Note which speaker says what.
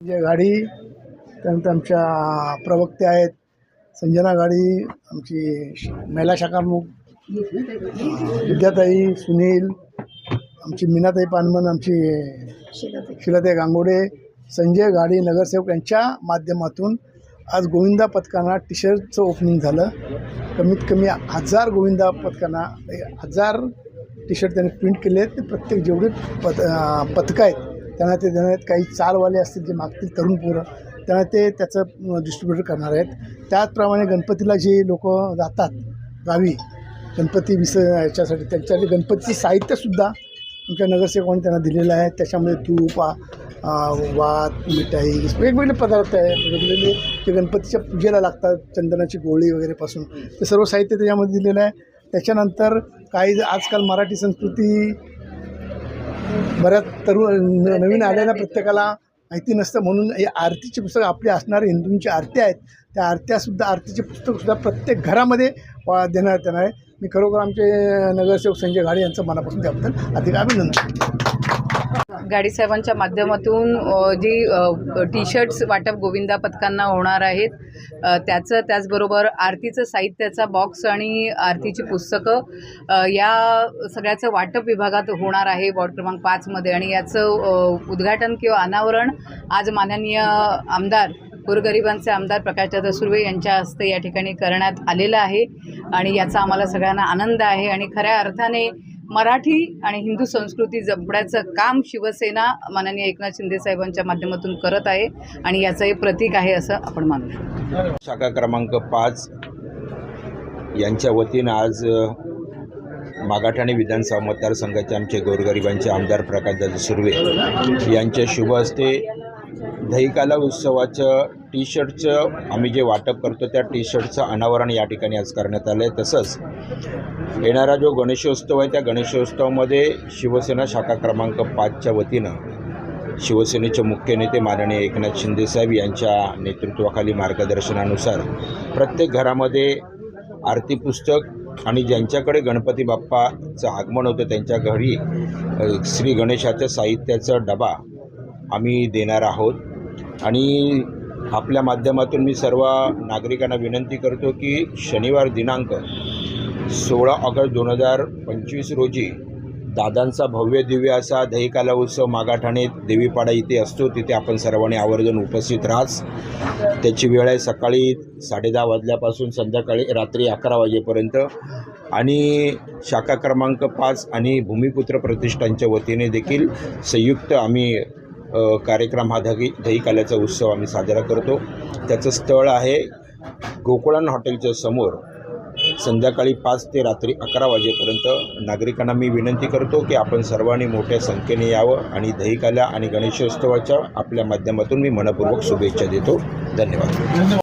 Speaker 1: जे गाडी त्यानंतर आमच्या प्रवक्ते आहेत संजना गाडी आमची श- महिला शाखामुख विद्याताई सुनील आमची मीनाताई पानमन आमची शिलाताई गांगोडे संजय गाडी नगरसेवक यांच्या माध्यमातून आज गोविंदा पथकांना टी शर्टचं ओपनिंग झालं. कमीत कमी हजार गोविंदा पथकांना हजार टी शर्ट त्यांनी प्रिंट केले आहेत ते प्रत्येक जेवढे पथ पथकं आहेत त्यांना ते देणार आहेत. काही चालवाले असतील जे मागतील तरुण पोरं त्यांना ते त्याचं डिस्ट्रीब्युटर करणार आहेत. त्याचप्रमाणे गणपतीला जे लोक जातात गावी गणपती विस याच्यासाठी त्यांच्यासाठी गणपतीचं साहित्यसुद्धा आमच्या नगरसेवकांनी त्यांना दिलेलं आहे. त्याच्यामध्ये तूप वात मिठाई वेगवेगळे पदार्थ आहे. वेगवेगळे जे गणपतीच्या पूजेला लागतात चंदनाची गोळी वगैरेपासून ते सर्व साहित्य त्याच्यामध्ये दिलेलं आहे. त्याच्यानंतर काही आजकाल मराठी संस्कृती बऱ्याच तरुण न- नवीन आलेल्या प्रत्येकाला माहिती नसतं. म्हणून हे आरतीची पुस्तकं आपली असणारे हिंदूंची आरत्या आहेत. त्या आरत्यासुद्धा आरतीचे पुस्तकसुद्धा प्रत्येक घरामध्ये वा- देण्यात येणार आहे मी खरोखर आमचे नगरसेवक संजय घाडे यांचं मनापासून त्याबद्दल अधिक अभिनंदन.
Speaker 2: गाडी साहेबांच्या माध्यमातून जी टी शर्ट्स वाटप गोविंदा पथकांना होणार आहेत त्याचं त्याचबरोबर आरतीचं साहित्याचा बॉक्स आणि आरतीची पुस्तकं या सगळ्याचं वाटप विभागात होणार आहे वॉर्ड क्रमांक पाचमध्ये आणि याचं उद्घाटन किंवा अनावरण आज माननीय आमदार गोरगरिबांचे आमदार प्रकाशदादा सुर्वे यांच्या हस्ते या ठिकाणी करण्यात आलेलं आहे. आणि याचा आम्हाला सगळ्यांना आनंद आहे आणि खऱ्या अर्थाने मराठी आणि हिंदू संस्कृती जपण्याचं काम शिवसेना माननीय एकनाथ शिंदे साहेबांच्या माध्यमातून करत आहे आणि याचं हे प्रतीक आहे असं आपण मानू शकतो
Speaker 3: शाखा क्रमांक पाच यांच्या वतीनं आज मागाठाणे विधानसभा मतदारसंघाचे आमचे गोरगरिबांचे आमदार प्रकाशदादा सुर्वे यांच्या शुभ हस्ते दहीकाला उत्सवाचं टी शर्टचं आम्ही जे वाटप करतो त्या टी शर्टचं अनावरण या ठिकाणी आज करण्यात आलं आहे तसंच येणारा जो गणेशोत्सव आहे त्या गणेशोत्सवामध्ये शिवसेना शाखा क्रमांक पाचच्या वतीनं शिवसेनेचे मुख्य नेते माननीय एकनाथ शिंदेसाहेब यांच्या नेतृत्वाखाली मार्गदर्शनानुसार प्रत्येक घरामध्ये आरती पुस्तक आणि ज्यांच्याकडे गणपती बाप्पाचं आगमन होतं त्यांच्या घरी श्री गणेशाच्या साहित्याचा डबा आम्ही देणार आहोत. आणि आपल्या माध्यमातून मी सर्व नागरिकांना विनंती करतो की शनिवार दिनांक सोळा ऑगस्ट दोन हजार पंचवीस रोजी दादांचा भव्य दिव्य असा दहीकाला उत्सव मागाठाणे देवीपाडा इथे असतो. तिथे आपण सर्वांनी आवर्जून उपस्थित राहाच. त्याची वेळ आहे सकाळी साडेदहा वाजल्यापासून संध्याकाळी रात्री अकरा वाजेपर्यंत. आणि शाखा क्रमांक पाच आणि भूमिपुत्र प्रतिष्ठानच्या वतीने देखील संयुक्त आम्ही कार्यक्रम हा दही दहीकाल्याचा उत्सव आम्ही साजरा करतो. त्याचं स्थळ आहे गोकुळान हॉटेलच्या समोर. संध्याकाळी पाच ते रात्री अकरा वाजेपर्यंत नागरिकांना मी विनंती करतो की आपण सर्वांनी मोठ्या संख्येने यावं आणि दहीकाल्या आणि गणेशोत्सवाच्या आपल्या माध्यमातून मी मनपूर्वक शुभेच्छा देतो. धन्यवाद.